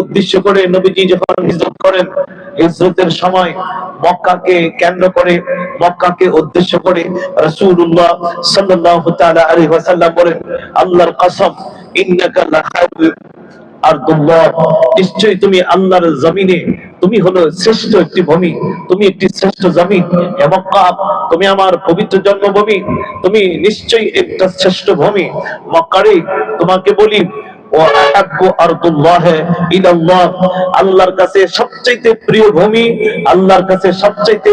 উদ্দেশ্য করে নবীজি যখন হিজরত করেন, হিজরতের সময় মক্কাকে কেন্দ্র করে, মক্কাকে উদ্দেশ্য করে রাসূলুল্লাহ সাল্লাল্লাহু তাআলা আলাইহি বলেন, আল্লাহর কসম ইন্নাকাল আরদুল্লাহ নিশ্চয়ই তুমি আল্লাহর জমিনে, তুমি হলো শ্রেষ্ঠ একটি ভূমি, তুমি একটি শ্রেষ্ঠ জমিন হে মক্কা তুমি আমার পবিত্র জন্মভূমি, তুমি নিশ্চয়ই একটা শ্রেষ্ঠ ভূমি। মক্কারে তোমাকে বলি আল্লাহর কাছে সবচাইতে প্রিয় ভূমি, আল্লাহর কাছে সবচাইতে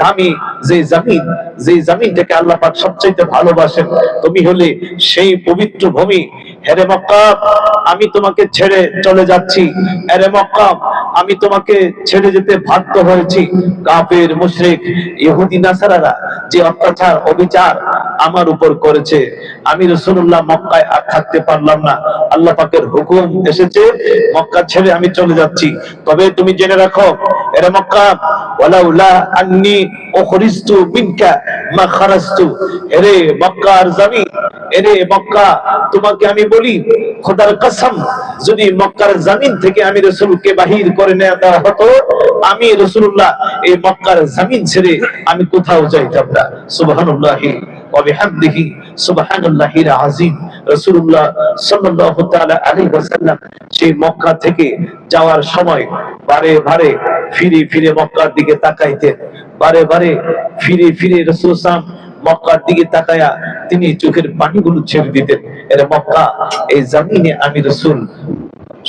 দামি যে জমিন, যে জমিনটাকে আল্লাহ পাক সবচাইতে ভালোবাসেন, তুমি হলে সেই পবিত্র ভূমি। হেরে মক্কা আমি তোমাকে ছেড়ে চলে যাচ্ছি। হেরে মক্কা আমি তোমাকে ছেড়ে যেতে বাধ্য হয়েছি। কাফের, মুশরিক, ইহুদি, নাসারারা যে অত্যাচার, অবিচার আমার উপর করেছে। আমি রাসূলুল্লাহ মক্কায় আর থাকতে পারলাম না। আল্লাহ পাকের হুকুম এসেছে, মক্কা ছেড়ে আমি চলে যাচ্ছি। তবে তুমি জেনে রাখো, এরে মক্কা ওয়ালাউলা আন্নি উখরিজতু মিনকা মা খারাজতু। এরে মক্কার জমিন এরে মক্কা, তোমাকে আমি বলি, খোদার কসম, যদি মক্কার জমিন থেকে আমি রসুলকে বাহির করে নেওয়া হতো, আমি রসুল্লাহ এই মক্কার জমিন ছেড়ে আমি কোথাও যাইতাম না। সুবহানাল্লাহি সেই মক্কা থেকে যাওয়ার সময় বারে বারে ফিরে ফিরে মক্কার দিকে তাকাইতেন। বারে বারে ফিরে ফিরে রাসূল মক্কার দিকে তাকায়া তিনি চোখের পানিগুলো ছেড়ে দিতেন। এরা মক্কা, এই জামিনে আমি রসুল,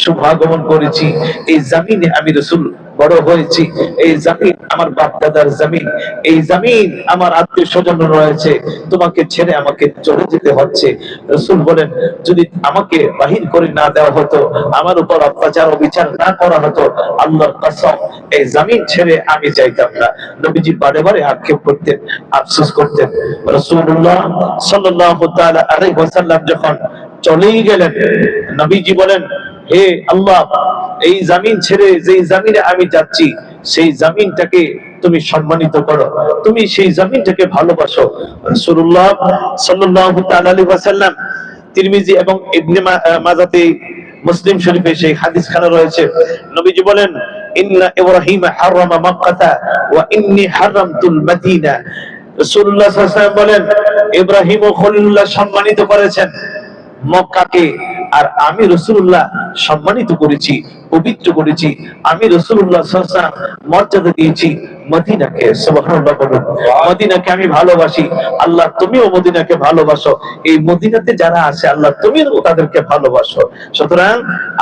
শুভাগমন করেছি। এই জামিনে আমি রসুল বড় হয়েছি। এই জমিন আমার বাপ দাদার জমিন, এই জমিন আমার আত্মীয় স্বজন রয়েছে, তোমাকে ছেড়ে আমাকে চলে যেতে হচ্ছে। রসুল বলেন, যদি আমাকে বাহির করে না দেওয়া হতো, আমার উপর অত্যাচার অবিচার না করা হতো, আল্লাহর কসম, এই জমিন ছেড়ে আমি যাইতাম না। নবীজি বারে বারে আক্ষেপ করতেন, আফসোস করতেন। রসুল্লাহ সাল্লাল্লাহু তাআলা আলাইহি ওয়াসাল্লাম যখন চলেই গেলেন, নবীজি বলেন হে আল্লাহ, এই জামিন ছেড়ে যেই জামিনে আমি যাচ্ছি, সেই জামিনটাকে তুমি সম্মানিত করো। তুমি সেই জামিনটাকে ভালোবাসো। রাসূলুল্লাহ সাল্লাল্লাহু তাআলা ওয়াসাল্লাম, তিরমিজি এবং ইবনে মাজাতে মুসলিম শরীফে সেই হাদিস খানা রয়েছে। নবীজি বলেন, ইন্না ইব্রাহিম হারামা মাক্কাতা ওয়া ইন্নী হারামতুল মাদিনা। রাসূলুল্লাহ সাল্লাল্লাহু আলাইহি বলেন ইব্রাহিম ও খলিলুল্লাহ সম্মানিত করেছেন। মক্কাকে আর আমি রসুল্লাহ সম্মানিত করেছি, পবিত্র করেছি। আমি রসুল্লাহ মর্যাদা দিয়েছি মদিনাকে মদিনাকে আমি ভালোবাসি। আল্লাহ তুমিও মদিনাকে ভালোবাসো। এই মদিনাতে যারা আছে, আল্লাহ তুমিও তাদেরকে ভালোবাসো। সুতরাং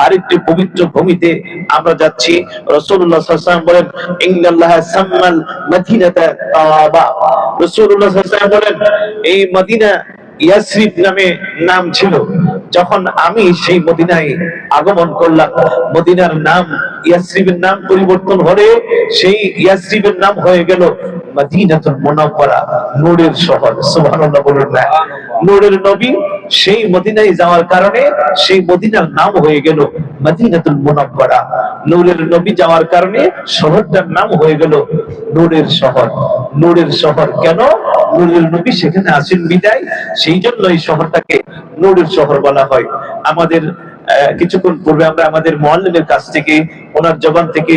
আরেকটি পবিত্র ভূমিতে আমরা যাচ্ছি। রসুল্লাহ বলেন, ইন্নাল্লাহ সাম্মাল মদিনাতা রসুল্লাহ বলেন, এই মদিনা ইয়াসরিফ নামে নাম ছিল। যখন আমি সেই মদিনায় আগমন করলাম, মদিনার নাম ইয়াসরিবের নাম পরিবর্তন হলে সেই ইয়াসরিবের নাম হয়ে গেল মদিনাতুল মুনাওয়ারা, নূরের শহর। সুবহানাল্লাহ বলুন না। নূরের নবী সেই মদিনায় যাওয়ার কারণে সেই মদিনার নাম হয়ে গেল মুনাওয়ারা। নূরের নবী যাওয়ার কারণে শহরটার নাম হয়ে গেল নূরের শহর। নূরের শহর কেন? নূরের নবী সেখানে আসেন বিদায়, সেই জন্য এই শহরটাকে নূরের শহর বলা হয়। আমাদের কিছুক্ষণ পূর্বে আমরা আমাদের মোয়াল্লিমের কাছ থেকে, ওনার জবান থেকে,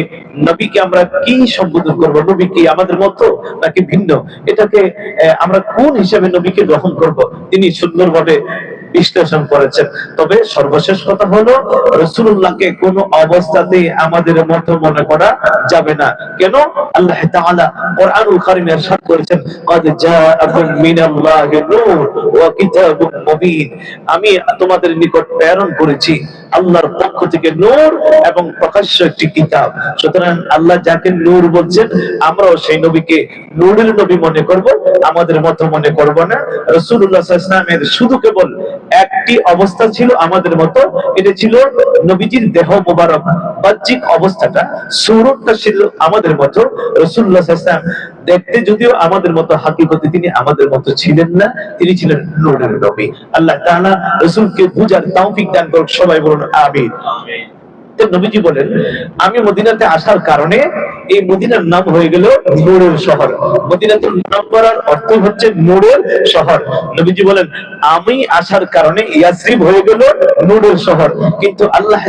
নবীকে আমরা কি সম্বোধন করব? নবী কি আমাদের মতো নাকি ভিন্ন? এটাকে আমরা কোন হিসাবে নবীকে গ্রহণ করব? তিনি সুন্দরভাবে বিশ্লেষণ করেছেন তবে সর্বশেষ কথা হলো রসুল্লাহকে কোন অবস্থাতে আমাদের মতো মনে করা যাবে না কেন আল্লাহ তাআলা কোরআনুল কারীমে ارشاد করেছেন قد جاءكم من الله نور وكتاب مبين আমি তোমাদের নিকট প্রেরণ করেছি আল্লাহর পক্ষ থেকে নূর এবং প্রকাশ্য একটি কিতাব সুতরাং আল্লাহ যাকে নূর বলছেন আমরাও সেই নবীকে নূরের নবী মনে করব আমাদের মতো মনে করব না রাসূলুল্লাহ সাল্লাল্লাহু আলাইহি ওয়াসাল্লামের শুধু কেবল একটি অবস্থা ছিল আমাদের মতো। এটা ছিল নবীজির দেহ মোবারক, বাহ্যিক অবস্থাটা। সৌরভটা ছিল আমাদের মতো। রসুল্লাহ দেখতে যদিও আমাদের মতো, হাকিকতে তিনি আমাদের মতো ছিলেন না। তিনি ছিলেন নূরের নবী। আল্লাহ তাআলা রসুলকে বুঝার তাও দান করুক। সবাই বলুন তো নবীজি বলেন, আমি মদিনাতে আসার কারণে এই মদিনার নাম হয়ে গেল মোড়ের শহর। মদিনাতে নাম করার অর্থ হচ্ছে মোড়ের শহর। নবীজি বলেন, আমি আসার কারণে হয়ে গেল নূরের শহর। কিন্তু আল্লাহ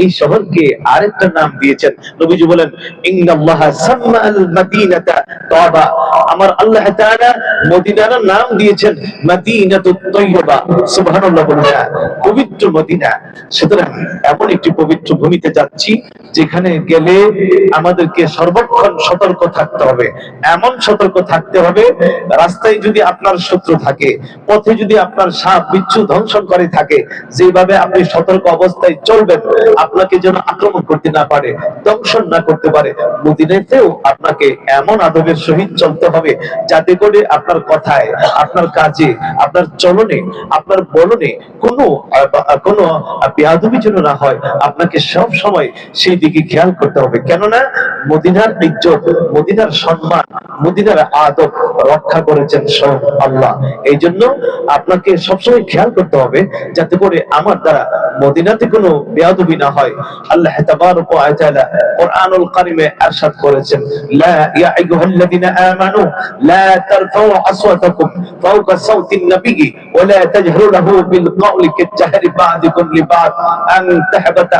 এই শহরকে আরেকটা নাম দিয়েছেন। নবীজি বলেন আমার আল্লাহ মদিনার নাম দিয়েছেন মাদিনাতুত তাইয়্যিবা পবিত্র মদিনা। সুতরাং এমন একটি পবিত্র ভূমিতে যাচ্ছি, যেখানে গেলে আমাদেরকে সর্বক্ষণ সতর্ক থাকতে হবে। এমন সতর্ক থাকতে হবে, রাস্তায় যদি আপনার শত্রু থাকে, পথে যদি আপনার সাপ, বিচ্ছু ধ্বংসন করে থাকে, যেভাবে আপনি সতর্ক অবস্থায় চলবেন, আপনাকে যেন আক্রমণ করতে না পারে, দংশন না করতে পারে, মদিনাতেও আপনাকে এমন আদবের সহিত চলতে হবে, যাতে করে আপনার কথায়, আপনার কাজে, আপনার চলনে, আপনার বলনে কোনো কোনো বেয়াদবি যেন না হয়, আপনাকে সব সময় সেই দিকে খেয়াল করতে হবে কেননা মদিনার ইজ্জত মদিনার সম্মান মদিনার আদব রক্ষা করেছেন সব আল্লাহ এই জন্য আপনাকে সবসময় খেয়াল করতে হবে যাতে করে আমার দ্বারা মদিনাতে কোনো বেয়াদবি না হয় আল্লাহ তাবারক ওয়া তাআলা কোরআনুল কারিমে ارشاد করেছেন লা ইয়া আইয়ুহাল্লাযিনা আমানু লা তারফাউ আসওয়াতাকুম ফাওকা সাওতিন নবী ওয়া লা তাজহারু লাহু বিল কওলি কাজহারি বা'দিকুম লিবা'দ আন তাহবাতা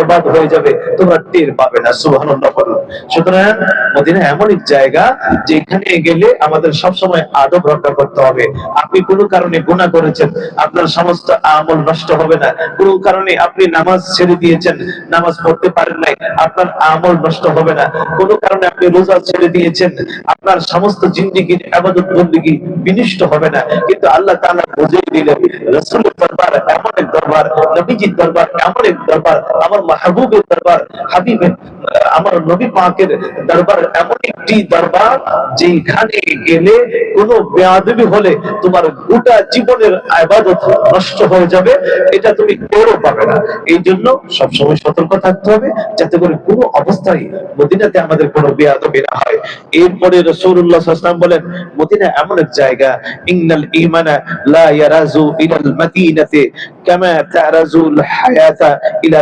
বরবাদ হয়ে যাবে, তোমরা টের পাবে না, সুবহানাল্লাহ বলুন সুতরাং মদিনা এমন এক জায়গা যেখানে গেলে আমাদের সব সময় আদব রক্ষা করতে হবে। আপনি কোনো কারণে গুনাহ করেছেন, আপনার সমস্ত আমল নষ্ট হবে না। কোনো কারণে আপনি নামাজ ছেড়ে দিয়েছেন, নামাজ পড়তে পারেন নাই, আপনার আমল নষ্ট হবে না। কোনো কারণে আপনি রোজা ছেড়ে দিয়েছেন, আপনার সমস্ত জিন্দিগির আবাদত, বন্দিগি বিনিষ্ট হবে না। কিন্তু আল্লাহ তাআলা বুঝিয়ে দিলেন, রাসূলের দরবার এমন এক দরবার, নবীজির দরবার এমন এক দরবার। আমার মাহবুবের দরবার, হাবিবের আমার নবী পাকের দরবার এমন একটি দরবার যেখানে গেলে কোনো বেয়াদবি হলে তোমার গোটা জীবনের আবাদত নষ্ট হয়ে যাবে, এটা তুমি কেউ পাবে না। এই জন্য সবসময় সতর্ক থাকতে হবে, যাতে করে কোনো অবস্থায় মদিনাতে আমাদের কোনো বেয়াদবি না হয়। এরপরে আলাইহি ওয়াসাল্লাম বলেন, মদিনা এমন এক জায়গা, ইন্নাল ঈমানা লা ইয়ারাজু ইলাল মাদিনাতি কামা তারাজুল হায়াতা ইলা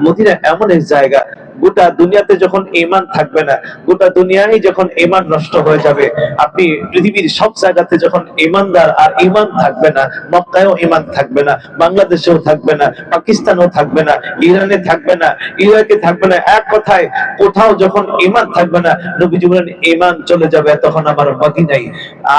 মদিনা এমন এক জায়গা গোটা দুনিয়াতে যখন ইমান থাকবে না, গোটা দুনিয়ায় যখন ইমান নষ্ট হয়ে যাবে, আপনি পৃথিবীর সব জায়গাতে যখন ইমানদার আর ইমান থাকবে না, মক্কায়ও ইমান থাকবে না, বাংলাদেশেও থাকবে না, পাকিস্তানেও থাকবে না, ইরানে থাকবে না, ইরাকে থাকবে না, এক কথায় কোথাও যখন ইমান থাকবে না নবীজি বলেন ইমান চলে যাবে, তখন আমার মদিনাই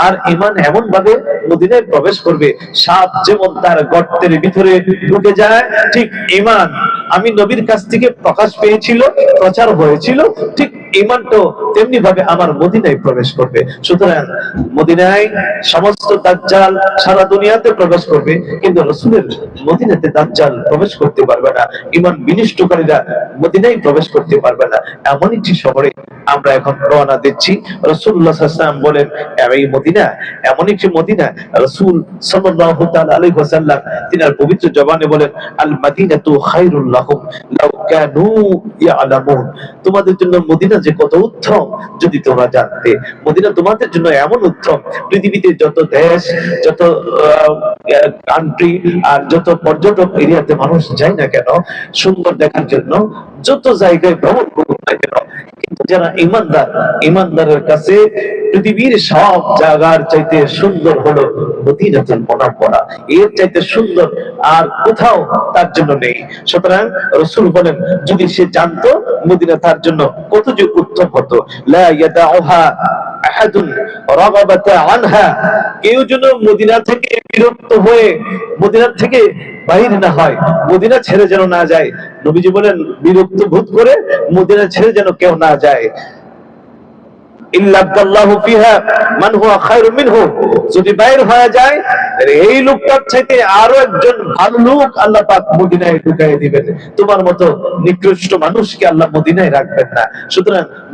আর ইমান এমন ভাবে মদিনায় প্রবেশ করবে, সাপ যেমন তার গর্তের ভিতরে ঢুকে যায়, ঠিক ইমান আমি নবীর কাছ থেকে প্রকাশ পেয়েছিল, প্রচার হয়েছিল, ঠিক ইমানটাও তেমনি ভাবে আমার মদিনায় প্রবেশ করবে। সুতরাং মদিনায় সমস্ত দাজ্জাল সারা দুনিয়াতে প্রবেশ করবে, কিন্তু রসুলের মদিনাতে দাজ্জাল প্রবেশ করতে পারবে না, ইমান বিনিষ্টকারীরা মদিনায় প্রবেশ করতে পারবে না। এমন একটি শহরে আমরা এখন রওনা দিচ্ছি। রসুল্লাহ সাল্লাম বলেন এই মদিনা, এমন একটি মদিনা, রসুল সাল্লাল্লাহু তাআলা আলাইহি ওয়াসাল্লাম, তিনার পবিত্র জবানে বলেন আল মাদিনাতু খায়রুল তোমাদের জন্য মদিনা যে কত উত্তম, যদি তোমরা জানতে। মদিনা তোমাদের জন্য এমন উত্তম, পৃথিবীতে যত দেশ, যত কান্ট্রি আর যত পর্যটক এরিয়াতে মানুষ যায় না কেন, সুন্দর দেখার জন্য, যত জায়গায় ভ্রমণ করুক না কেন কিন্তু যারা ইমানদার, ইমানদারের কাছে পৃথিবীর সব জায়গার চাইতে সুন্দর হলো মদিনাতুল মুনাওয়ারা। এর চাইতে সুন্দর আর কোথাও তার জন্য নেই। সুতরাং রাসূল বলেন, যদি সে জানতো মদিনা তার জন্য কত যে উত্তম হতো। লা ইয়াদাউহা আহাদুন রাগাবাতা আনহা। কেউ যেন মদিনা থেকে বিরক্ত হয়ে মদিনা থেকে বাহির না হয়, মদিনা ছেড়ে যেন না যায়। নবীজি বলেন, বিরক্ত বোধ করে মদিনা ছেড়ে যেন কেউ না যায়।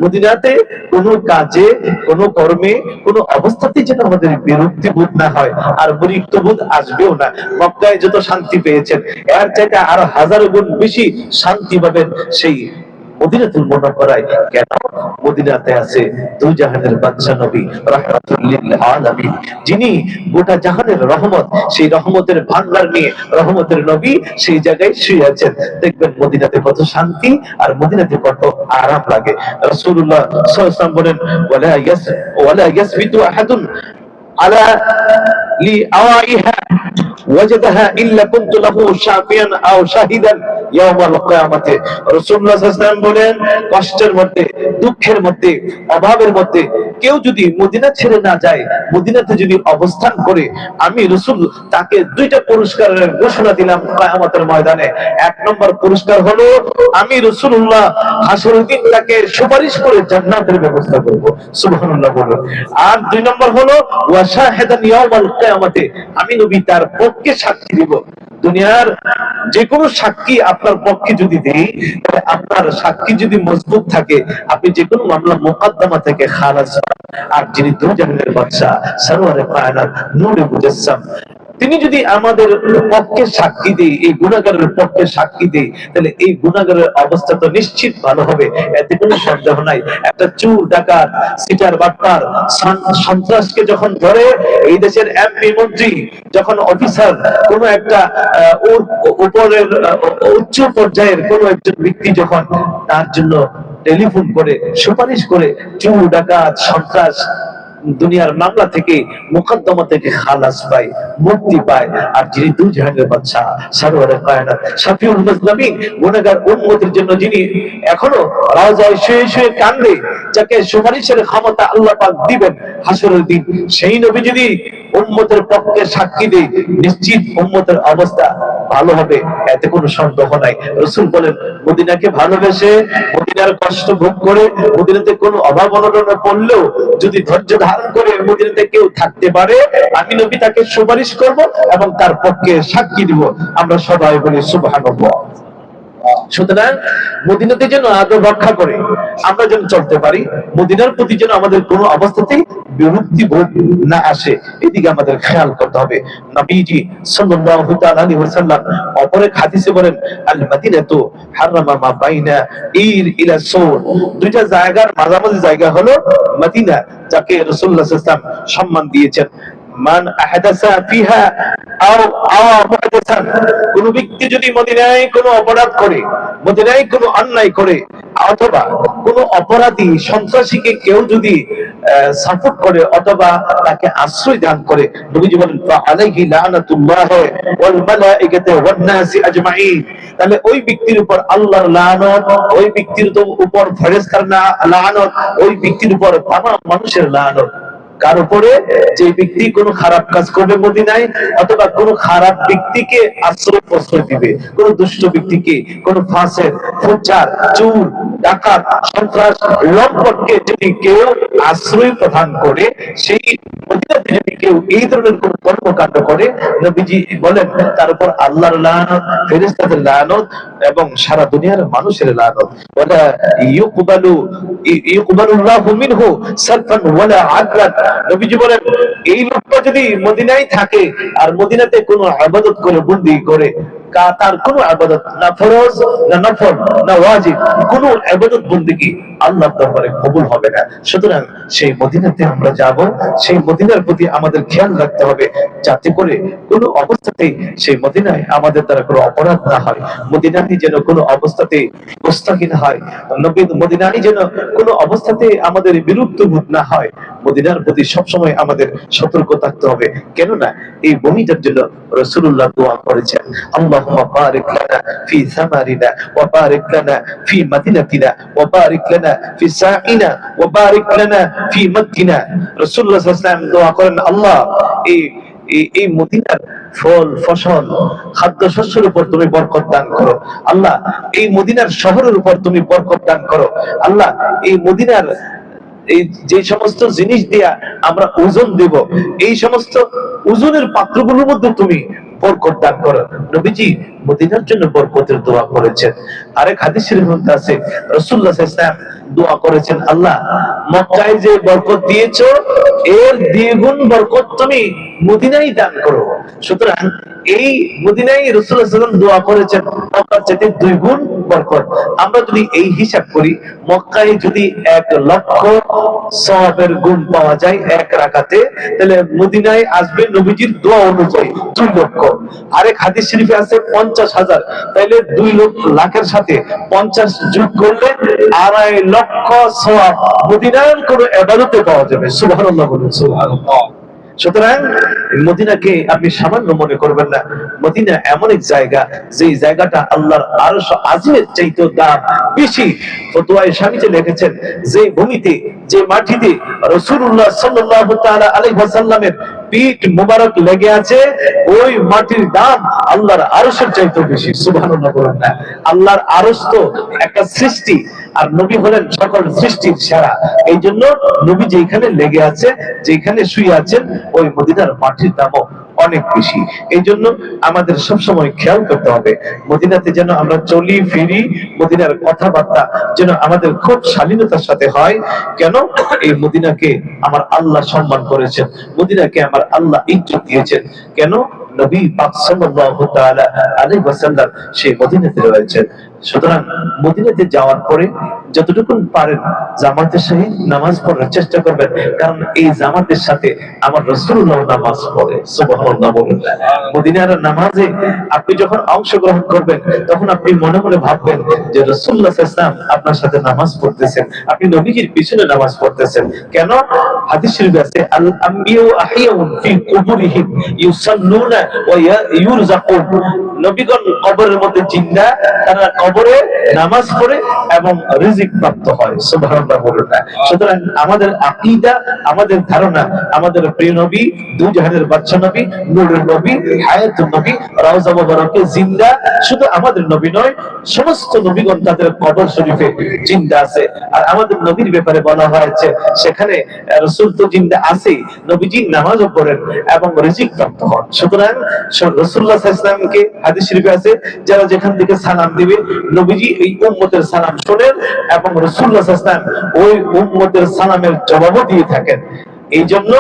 মদিনাতে কোনো কাজে, কোনো কর্মে, কোনো অবস্থাতেই যেন আমাদের বিরক্তি বোধ না হয়, আর বিরক্ত বোধ আসবেও না। মক্কায় যত শান্তি পেয়েছেন, এর চাইতে আরও হাজার গুণ বেশি শান্তি পাবেন সেই মদিনাতুল মুনাওয়ারায় কেন মদিনাতে আছে? দুই জাহানের বাদশা নবী রাহমাতুল আলামিন, যিনি গোটা জাহানের রহমত, সেই রহমতের ভান্ডার নিয়ে রহমতের নবী সেই জায়গায় শুয়ে আছেন। দেখবেন মদিনাতে কত শান্তি আর মদিনাতে কত আরাম লাগে। রাসূলুল্লাহ সাল্লাল্লাহু আলাইহি ওয়াসাল্লাম বলেন, ওয়ালা ইয়াস, ওয়ালা ইয়াসবিতু আহাদুন আলা আওয়াইহা ওয়াজাদাহা ইল্লা কুনতু লাহু শাফিয়ান আও শাহিদান ইয়াউমাল কিয়ামাতে। রাসূলুল্লাহ সাল্লাল্লাহু আলাইহি বলেন, কষ্টের মধ্যে, দুঃখের মধ্যে, অভাবের মধ্যে কেউ যদি মদিনা ছেড়ে না যায়, মদিনাতে যদি অবস্থান করে, আমি রসুল তাকে দুইটা পুরস্কারের ঘোষণা দিলাম কিয়ামতের ময়দানে। এক নম্বর পুরস্কার হলো, আমি রসুল্লাহ হাসরের তাকে সুপারিশ করে জান্নাতের ব্যবস্থা করব। সুবহানাল্লাহ বলুন আর দুই নম্বর হলো, ওয়াশাহাদান ইয়াউমাল কিয়ামাতে আমি নবী তার পক্ষে সাক্ষী দিব। দুনিয়ার যে কোনো সাক্ষী আপনার পক্ষে যদি দেই আপনার সাক্ষী যদি মজবুত থাকে, আপনি যে কোনো মামলা মোকদ্দমা থেকে খালাস আর যিনি দুজনের বাচ্চা সরোয়ারে পায়নার নূরে মুজাসসাম তিনি যদি আমাদের পক্ষে সাক্ষী দেই এই গুণাগারের পক্ষে সাক্ষী দেই তাহলে এই গুণাগারের অবস্থা তো নিশ্চিত ভালো হবে, এতে কোনো সন্দেহ নাই। একটা চুর, ডাকাত, সিটার, বাটপার সন্ত্রাসকে যখন ধরে, এই দেশের এমপি, মন্ত্রী, যখন অফিসার, কোন একটা উপরের উচ্চ পর্যায়ের কোন একজন ব্যক্তি যখন তার জন্য টেলিফোন করে, সুপারিশ করে, চুর, ডাকাত, সন্ত্রাস দুনিয়ার মামলা থেকে, মোকদ্দমা থেকে খালাস পায়, মুক্তি পায়। আর যিনি দুই জাহানের বাদশা সারোয়ারে কায়নাত, শাফিউল মুসলিমিন গুনাহগার উম্মতের জন্য যিনি এখনও রাজায় শুয়ে শুয়ে কান্দে যাকে সুপারিশের ক্ষমতা আল্লাহ পাক দিবেন হাসরের দিন, সেই নবী যদি উম্মতের পক্ষে সাক্ষী দেয়, নিশ্চিত উম্মতের অবস্থা ভালো হবে। এতে কোনো সন্দেহ নাই। রসুল বলেন, মদিনাকে ভালোবেসে মদিনার কষ্ট ভোগ করে, মদিনাতে কোনো অভাব অনটনে পড়লেও যদি ধৈর্য ধারণ করে মদিনাতে কেউ থাকতে পারে, আমি নবী তাকে সুপারিশ করব এবং তার পক্ষে সাক্ষী দিব। আমরা সবাই বলি সুবহানাল্লাহ। সুতরাং মদিনাতে যেন আদব রক্ষা করে, আমরা যেন চলতে পারি, মদিনার প্রতি যেন আমাদের কোনো অবস্থাতেই বিরক্তি বোধ না আসে, এদিকে আমাদের খেয়াল করতে হবে। নবীজি সাল্লাল্লাহু তাআলা আলাইহি ওয়াসাল্লাম অপরে হাদিসে বলেন আল মাদিনাতু হারামা মা বাইনা ইর ইলা সুর। দুইটা জায়গার মাঝামাঝি জায়গা হলো মদিনা, যাকে রাসূলুল্লাহ সাল্লাল্লাহু আলাইহি সম্মান দিয়েছেন। মান আহাদাসা ফিহা আও আও মুহাদাসান। কোন ব্যক্তি যদি মদিনায় কোনো অপরাধ করে, মদিনায় কোনো অন্যায় করে, অথবা কোন অপরাধী সন্ত্রাসীকে কেউ যদি সাপোর্ট করে অথবা তাকে আশ্রয় দান করে, নবীজি বলেন আলাইহি লানাতুল্লাহ ওয়াল মালাইকাতি ওয়ান নাসি আজমাইন তাহলে ওই ব্যক্তির উপর আল্লাহর লানত, ওই ব্যক্তির উপর ফেরেশতার লানত, ওই ব্যক্তির উপর তামাম মানুষের লানত। কার উপরে? যে ব্যক্তি কোনো খারাপ কাজ করবে মদিনায় অথবা কোনো খারাপ ব্যক্তিকে আশ্রয় প্রশ্রয় দিবে। কোন দুষ্ট ব্যক্তিকে, কোন ফাঁসের, ফুচার, চুর, ডাকাত, সন্ত্রাস, লম্পটকে যদি কেউ আশ্রয় প্রদান করে, সেই মদিনাতে যদি কেউ এই ধরনের কোন কর্মকাণ্ড করে, নবীজি বলেন, তার উপর আল্লাহর লানত, ফেরেশতাদের লানত এবং সারা দুনিয়ার মানুষের লানত। ওয়ালা ইউকবালু ইউকবালুল্লাহু মিনহু সারফান ওয়ালা আদলান নবীজি বলেন, এই লোকটা যদি মদিনায় থাকে, আর মদিনাতে কোনো আবাদত করে, বন্দি করে তার কোনো ইবাদত না ফরজ, না নফল না ওয়াজিব, কোনো ইবাদত বন্দিগি আল্লাহর দরবারে কবুল হবে না। সুতরাং সেই মদিনাতে আমরা যাব, সেই মদিনার প্রতি আমাদের খেয়াল রাখতে হবে, যাতে করে কোনো অবস্থাতেই সেই মদিনায় আমাদের দ্বারা কোনো অপরাধ না হয়। মদিনায় যেন কোনো অবস্থাতে গোস্তাকি না হয় নবী মদিনায় যেন কোনো অবস্থাতে আমাদের বিরুদ্ধ বোধ না হয়। মদিনার প্রতি সবসময় আমাদের সতর্ক থাকতে হবে। কেননা এই ভূমিটার জন্য রসুল্লাহ দোয়া করেছেন ফল, ফসল খাদ্য শস্যের উপর তুমি দান করো। আল্লাহ, এই মদিনার শহরের উপর তুমি বরকত দান করো। আল্লাহ, এই মদিনার এই যে সমস্ত জিনিস দিয়া আমরা ওজন দেব এই সমস্ত ওজনের পাত্রগুলোর মধ্যে তুমি বরকত দান নবীজি মদিনার জন্য বরকতের দোয়া করেছেন। আরেক আছে, রাসূলুল্লাহ সাল্লাল্লাহু আলাইহি দোয়া করেছেন, আল্লাহ, মক্কায় যে বরকত দিয়েছ, এর দ্বিগুণ বরকত তুমি মদিনায় দান করো। সুতরাং এই মদিনায় রাসূলুল্লাহ সাল্লাল্লাহু আলাইহি দোয়া করেছেন, মক্কার বরকত। আমরা যদি এই হিসাব করি, মক্কায় যদি এক লক্ষ সওয়াবের গুণ পাওয়া যায় এক রাকাতে, তাহলে মদিনায় আসবে নবীজির দোয়া অনুযায়ী দুই লক্ষ। আরেক হাদিস শরীফে আছে পঞ্চাশ হাজার। তাইলে দুই লাখের সাথে পঞ্চাশ যোগ করলে আড়াই লক্ষ সওয়াব মদিনার কোনো এবারতে পাওয়া যাবে। সুবহানাল্লাহ। সুতরাং মদিনাকে আপনি সামান্য মনে করবেন না। মদিনা এমন এক জায়গা যে জায়গাটা আল্লাহর আরশ আজিমের চাইতে দাম বেশি। ফতোয়ায় স্বামীজি লিখেছেন, যে ভূমিতে, যে মাটিতে রাসূলুল্লাহ সাল্লাল্লাহু তাআলা আলাইহি ওয়াসাল্লামের পিঠ মুবারক লেগে আছে, ওই মাটির দাম আল্লাহর আরশের চাইতে বেশি। সুবহানাল্লাহ বলেন না। আল্লাহর আরশ তো একটা সৃষ্টি, আর নবী হলেন সকল সৃষ্টির সেরা। এই জন্য নবী যেখানে লেগে আছে যেখানে শুয়ে আছেন, ওই মদিনার মাটির দামও অনেক বেশি। এই জন্য আমাদের সবসময় খেয়াল করতে হবে, মদিনাতে যেন আমরা চলি, ফিরি, মদিনার কথাবার্তা যেন আমাদের খুব শালীনতার সাথে হয়। কেন? এই মদিনাকে আমার আল্লাহ সম্মান করেছেন, মদিনাকে আমার আল্লাহ ইজ্জত দিয়েছেন। কেন? নবী পাক সাল্লাল্লাহু তাআলা আলাইহি ওয়াসাল্লাম সেই মদিনাতে রয়েছেন। সুতরাং মদিনাতে যাওয়ার পরে যতটুকু পারেন জামাতের সহিত নামাজ পড়ার চেষ্টা করবেন। কারণ এই জামাতের সাথে আমার রাসূলুল্লাহ নামাজ পড়ে মদিনার নামাজে আপনি যখন অংশগ্রহণ করবেন, তখন আপনি মনে মনে ভাববেন যে আলাইহি ওয়াসাল্লাম আপনার সাথে নামাজ পড়তেছেন, আপনি নবীজির পিছনে নামাজ পড়তেছেন। কেন? হাদিস আছে আল আম্বিয়া আহিয়াউন ফি কুবুরিহিম ইউসাল্লুনা ওয়া ইউরজাকুন নবীগণ কবরের মধ্যে জিন্দা, তারা কবরে নামাজ পড়ে এবং রিজিক প্রাপ্ত হয়, সুবহানাল্লাহ বলুন সুতরাং আমাদের আকীদা, আমাদের ধারণা, আমাদের প্রিয় নবী, দুই জাহানের বাদশা নবী নূরের নবী, হায়াতুন নবী, রওজা মুবারকে জিন্দা, শুধু আমাদের নবী নয়, সমস্ত নবীগণ তাদের কবর শরীফে জিন্দা আছে। আর আমাদের নবীর ব্যাপারে বলা হয়েছে, সেখানে রসুল তো জিন্দা আছেই, নবীজি নামাজও পড়েন এবং রিজিক প্রাপ্ত হন। সুতরাং রসুল্লাহ ইসলামকে হাদিস শরীফে আছে, যারা যেখান থেকে সালাম দিবে নবীজি এই উম্মতের সালাম শোনেন এবং রসুল্লাহ ওই উম্মতের সালামের জবাবও দিয়ে থাকেন। এই জন্য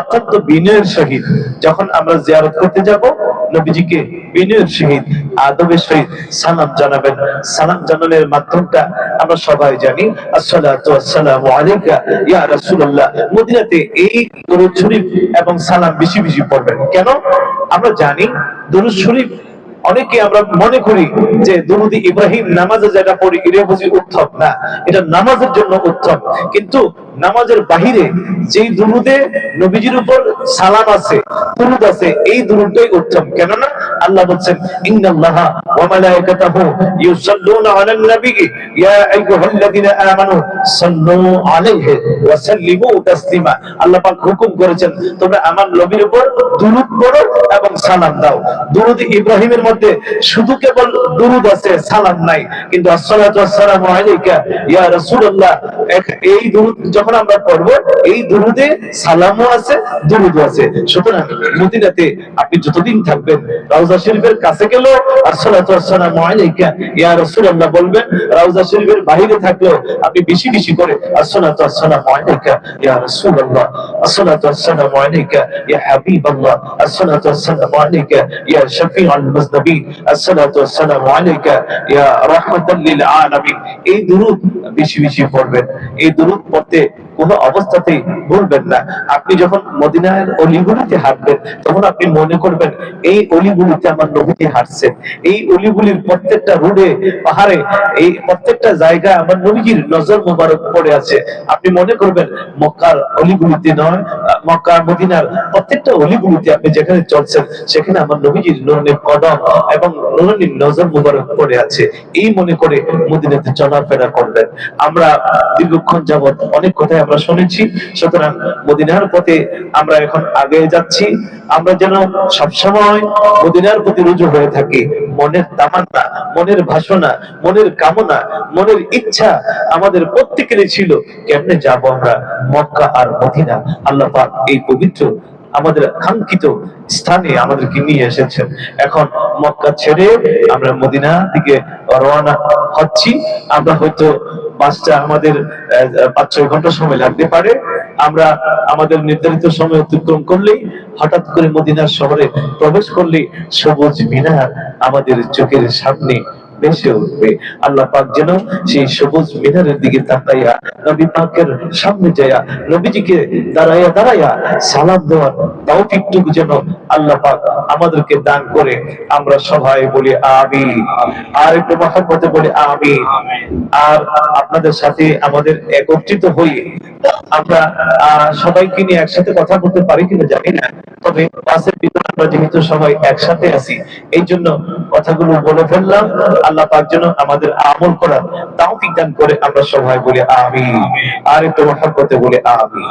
অত্যন্ত বিনয়ের সহিত যখন আমরা জিয়ারত করতে যাব, নবীজিকে বিনয়ের সহিত, আদবের সহিত সালাম জানাবেন। সালাম জানানোর মাধ্যমটা আমরা সবাই জানি। ইয়া মদিনাতে এই দরুদ শরীফ এবং সালাম বেশি বেশি পড়বেন। কেন? আমরা জানি দরুদ শরীফ অনেকে আমরা মনে করি যে দুরুদি ইব্রাহিম নামাজে যেটা পড়ি এটা বুঝি উত্তম না। এটা নামাজের জন্য উৎসব কিন্তু নামাজের বাহিরে যেই দুরুদে নবীজির উপর সালাম আছে, দুরুদ আছে, এই দুরুদটাই উত্তম। কেননা আল্লাহ বলছেন, ইন্নাল্লাহা ওয়া মালাইকাতাহু ইউসাল্লুনা আলান নবী ইয়া আইয়ুহাল্লাযীনা আমানু সাল্লু আলাইহি ওয়া সাল্লিমু তাসলিমা। আল্লাহ পাক হুকুম করেছেন, তোমরা আমার নবীর উপর দুরুদ পড়ো এবং সালাম দাও। দুরুদ ইব্রাহিমের মধ্যে শুধু কেবল দুরুদ আছে, সালাম নাই। কিন্তু আসসালাতু আসসালামু আলাইকা ইয়া রাসূলুল্লাহ এই দুরুদ যখন আমরা পড়ব, এই দুরুদে সালামও আছে, দুরুদও আছে। সুতরাং মদিনাতে আপনি যতদিন থাকবেন রাউজা শরীফের কাছে গেলেও আলাইকা, ইয়া রাসূলুল্লাহ বলবেন রাউজা শরীফের থাকলেও আপনি বেশি বেশি করে আসসালাতু আলাইকা, ইয়া রাসূলুল্লাহ আসসালাতু আলাইকা, ইয়া হাবিবাল্লাহ আসসালাতু আলাইকা, ইয়া শাফিউল আসসালাতু আলাইকা, ইয়া রাহমাতাল লিল আলামিন। এই দুরূদ বেশি বেশি পড়বেন। এই দুরূদ পড়তে কোনো অবস্থাতেই ভুলবেন না। আপনি যখন মদিনার অলিগুলিতে হাঁটবেন, তখন আপনি মনে করবেন, এই অলিগুলিতে আমার নবীজি হাঁটছেন। এই অলিগুলির প্রত্যেকটা রোডে, পাহাড়ে, এই প্রত্যেকটা জায়গায় আমার নবীজির নজর মোবারক পড়ে আছে। আপনি মনে করবেন, মক্কার অলিগুলিতে নয়, মক্কা, মদিনার প্রত্যেকটা অলিগুলিতে আপনি যেখানে চলছেন, সেখানে আমার নবীজির নুরনের কদম এবং নুরনির নজর মোবারক পড়ে আছে। এই মনে করে মদিনাতে চলাফেরা করবেন। আমরা দীর্ঘক্ষণ যাবৎ অনেক কথাই আমরা শুনেছি। সুতরাং মদিনার পথে আমরা এখন আগে যাচ্ছি। আমরা যেন সবসময় মদিনার প্রতি রুজু হয়ে থাকি। মনের তামান্না, মনের ভাষণা, মনের কামনা, মনের ইচ্ছা আমাদের প্রত্যেকেরই ছিল, কেমনে যাব আমরা মক্কা আর মদিনা? আল্লাহ পাক এই পবিত্র আমাদের কাঙ্ক্ষিত স্থানে আমাদেরকে নিয়ে এসেছেন। এখন মক্কা ছেড়ে আমরা মদিনা দিকে রওনা হচ্ছি। আমরা হয়তো বাসটা আমাদের পাঁচ ছয় ঘণ্টা সময় লাগতে পারে। আমরা আমাদের নির্ধারিত সময় অতিক্রম করলেই, হঠাৎ করে মদিনার শহরে প্রবেশ করলে সবুজ মিনার আমাদের চোখের সামনে ভেসে উঠবে আল্লাহ পাক যেন সেই সবুজ মিনারের দিকে তাকাইয়া নবী পাকের সামনে নবীজিকে দাঁড়াইয়া দাঁড়াইয়া সালাম দেওয়ার যেন আল্লাহ পাক আমাদেরকে দান করে। আমরা সবাই বলি আমি আর একটু মহাব্বতে বলি আমি আর আপনাদের সাথে আমাদের একত্রিত হই আমরা সবাইকে নিয়ে একসাথে কথা বলতে পারি কিনা জানি না। তবে বাসের ভিতরে আমরা যেহেতু সবাই একসাথে আছি, এই জন্য কথাগুলো বলে ফেললাম। আল্লাহ পাক যেন আমাদের আমল করার তাও বিজ্ঞান করে আমরা সবাই বলে আমি আর একটু মহাব্বতে বলে আমি